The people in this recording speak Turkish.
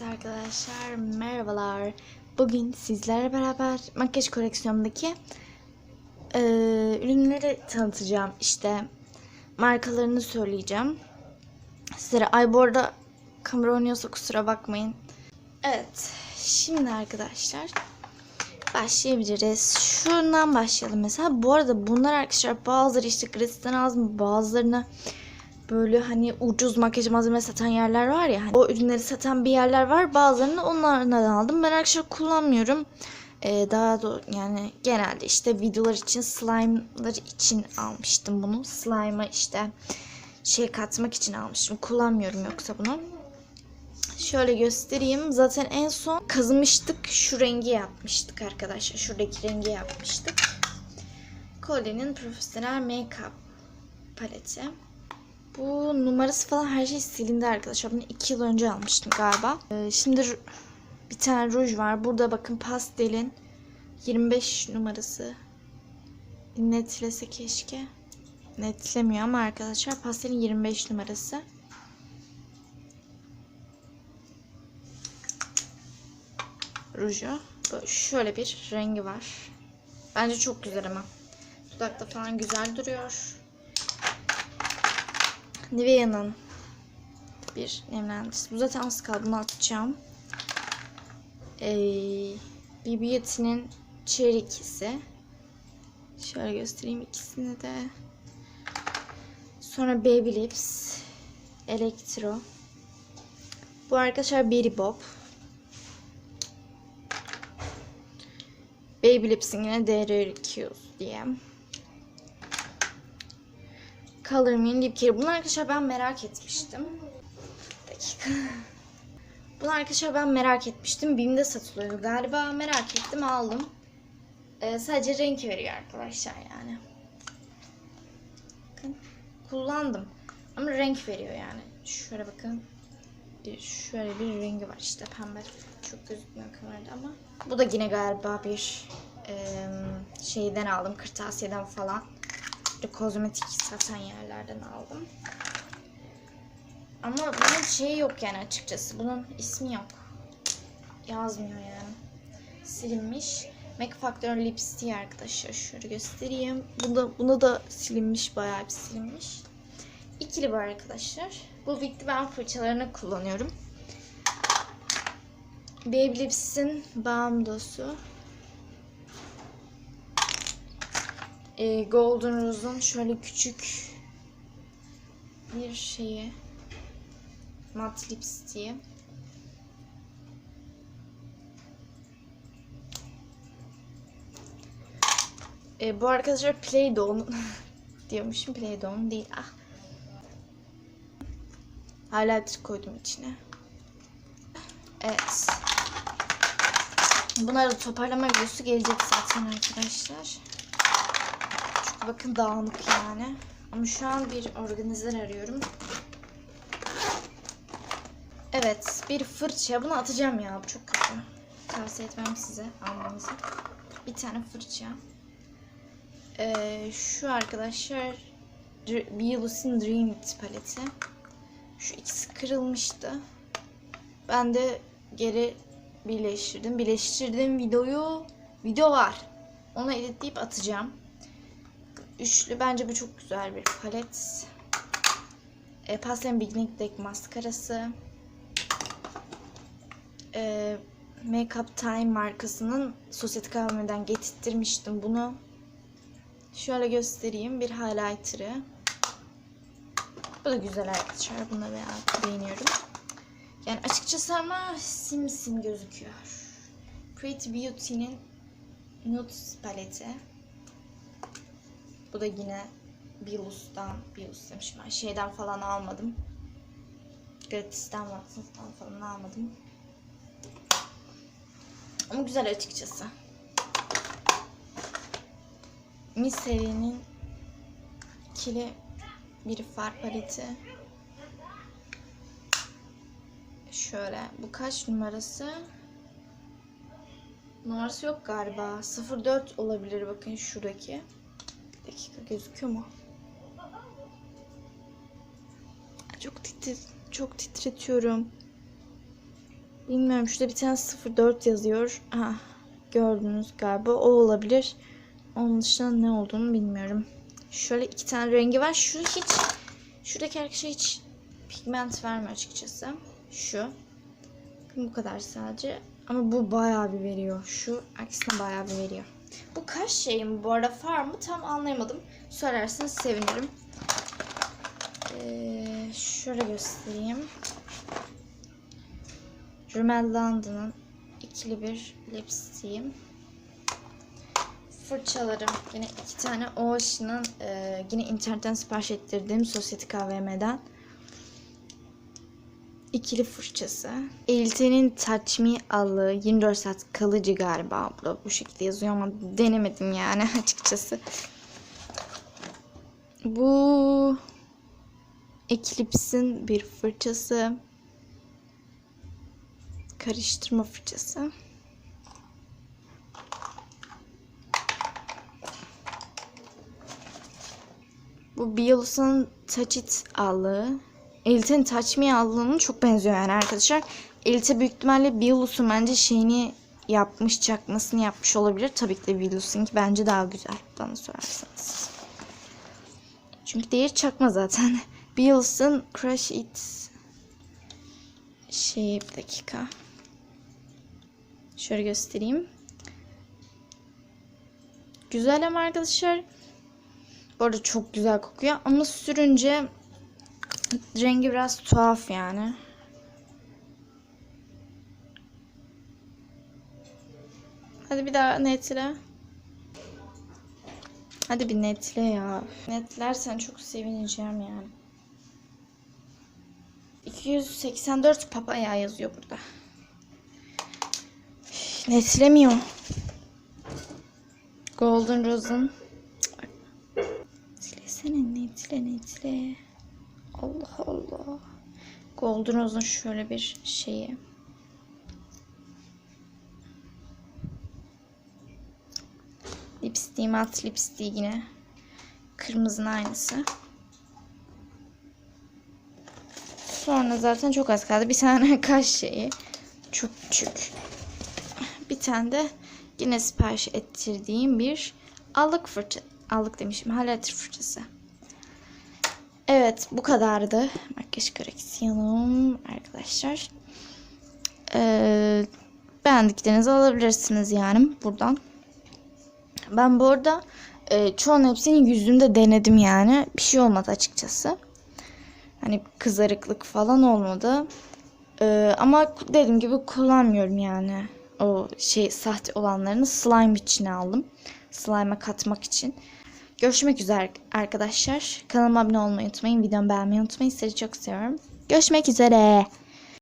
Evet arkadaşlar merhabalar. Bugün sizlerle beraber makyaj koleksiyonumdaki eee, ürünleri tanıtacağım. İşte markalarını söyleyeceğim. Sizlere ay bu arada kamera oynuyorsa kusura bakmayın. Evet şimdi arkadaşlar başlayabiliriz. Şundan başlayalım mesela. Bu arada bunlar arkadaşlar bazıları işte Gratis'ten aldım bazılarını böyle hani ucuz makyaj malzeme satan yerler var ya. Hani o ürünleri satan bir yerler var. Bazılarını onlardan aldım. Ben arkadaşlar kullanmıyorum. Ee, daha da yani genelde işte videolar için slime'lar için almıştım bunu. Slime'a işte şey katmak için almıştım. Kullanmıyorum yoksa bunu. Şöyle göstereyim. Zaten en son kazımıştık. Şu rengi yapmıştık arkadaşlar. Şuradaki rengi yapmıştık. Colin'in profesyonel make-up paleti. Bu numarası falan her şey silindi arkadaşlar. Bunu 2 yıl önce almıştım galiba. Ee, şimdi bir tane ruj var. Burada bakın pastelin 25 numarası. Netlese keşke. Netlemiyor ama arkadaşlar pastelin 25 numarası. Ruju. Böyle şöyle bir rengi var. Bence çok güzel ama. Dudakta falan güzel duruyor. Nivea'nın bir nemlendiricisi. Bu zaten az kaldı. Bunu atacağım. Ee, bir Beauty'nin Cherry ikisi. Şöyle göstereyim ikisini de. Sonra Baby Lips. Electro. Bu arkadaşlar Berry Bob. Baby Lips'in yine DR200 diye. Color Me Lip Care. Bunu arkadaşlar ben merak etmiştim. Bir dakika. Bunu arkadaşlar ben merak etmiştim. Bim'de satılıyor galiba. Merak ettim aldım. Ee, sadece renk veriyor arkadaşlar yani. Bakın kullandım. Ama renk veriyor yani. Şöyle bakın. Şöyle bir rengi var işte pembe. Çok gözükmüyor kamerada ama. Bu da yine galiba bir e, şeyden aldım. Kırtasiyeden falan. Böyle kozmetik satan yerlerden aldım. Ama bunun şeyi yok yani açıkçası. Bunun ismi yok. Yazmıyor yani. Silinmiş. Mac Factor Lipstick arkadaşlar. Şöyle göstereyim. Bunda, bunda da silinmiş. Bayağı bir silinmiş. İkili bu arkadaşlar. Bu bitti ben fırçalarını kullanıyorum. Baby Lips'in Bağımdosu. E, Golden Rose'un şöyle küçük bir şeyi mat lipstiği. E, bu arkadaşlar Play-Doh'un diyormuşum Play-Doh'un değil. Ah. Highlighter koydum içine. Evet. Bunlara da toparlama videosu gelecek zaten arkadaşlar. Bakın dağınık yani. Ama şu an bir organizer arıyorum. Evet bir fırça. Bunu atacağım ya. Bu çok kötü. Tavsiye etmem size almanızı. Bir tane fırça. Ee, şu arkadaşlar Biolus'in Dream It paleti. Şu ikisi kırılmıştı. Ben de geri birleştirdim. Birleştirdiğim videoyu video var. Onu editleyip atacağım. Üçlü. Bence bu çok güzel bir palet. E, Pastel Beginning Deck maskarası. E, Makeup Time markasının Sosyete Kahve'den getirtmiştim bunu. Şöyle göstereyim. Bir highlighter'ı. Bu da güzel arkadaşlar. Bunu da beğeniyorum. Yani açıkçası ama simsim gözüküyor. Pretty Beauty'nin Nudes paleti. Bu da yine Bilus'tan, Bilus demişim ben. Şeyden falan almadım. Gratis'ten Watson's'tan falan almadım. Ama güzel açıkçası. Mi serinin ikili bir far paleti. Şöyle. Bu kaç numarası? Numarası yok galiba. 04 olabilir bakın şuradaki. Bir dakika gözüküyor mu? Çok titri çok titretiyorum. Bilmiyorum şurada bir tane 04 yazıyor. Ha, gördünüz galiba. O olabilir. Onun dışında ne olduğunu bilmiyorum. Şöyle iki tane rengi var. Şu hiç şuradaki arkadaşa hiç pigment vermiyor açıkçası. Şu. Bu kadar sadece. Ama bu bayağı bir veriyor. Şu aksine bayağı bir veriyor. Bu kaç şeyim bu arada far mı tam anlayamadım. Söylerseniz sevinirim. Ee, şöyle göstereyim. Rimmel London'ın ikili bir lipstiğim. Fırçalarım. Yine iki tane Ocean'ın e, yine internetten sipariş ettirdiğim Sosyete KVM'den. İkili fırçası. Elite'nin Touch Me allığı 24 saat kalıcı galiba. Da bu şekilde yazıyor ama denemedim yani açıkçası. Bu Eclipse'in bir fırçası. Karıştırma fırçası. Bu Biolus'un Touch It allığı. Elite'nin Touch Me allığının çok benziyor yani arkadaşlar. Elite büyük ihtimalle Biolus'un bence şeyini yapmış, çakmasını yapmış olabilir. Tabii ki de Biolus'unki bence daha güzel bana sorarsanız. Çünkü diğeri çakma zaten. Biolus'un Crush It şey bir dakika. Şöyle göstereyim. Güzel ama arkadaşlar. Bu arada çok güzel kokuyor ama sürünce rengi biraz tuhaf yani. Hadi bir daha netle. Hadi bir netle ya. Netlersen çok sevineceğim yani. 284 papaya yazıyor burada. Netlemiyor. Golden Rose'un Netlesene netle netle. Allah Allah. Golden Rose'un şöyle bir şeyi. Lipstiği mat lipstiği yine. Kırmızının aynısı. Sonra zaten çok az kaldı. Bir tane kaş şeyi. Çok küçük. Bir tane de yine sipariş ettirdiğim bir allık fırça. Allık demişim. Highlighter fırçası. Evet bu kadardı. Makyaj koreksiyonum arkadaşlar. Ee, beğendiklerinizi alabilirsiniz yani buradan. Ben bu arada e, çoğunun hepsini yüzümde denedim yani. Bir şey olmadı açıkçası. Hani kızarıklık falan olmadı. Ee, ama dediğim gibi kullanmıyorum yani. O şey sahte olanlarını slime içine aldım. Slime'a katmak için. Görüşmek üzere arkadaşlar. Kanalıma abone olmayı unutmayın. Videomu beğenmeyi unutmayın. Sizi çok seviyorum. Görüşmek üzere.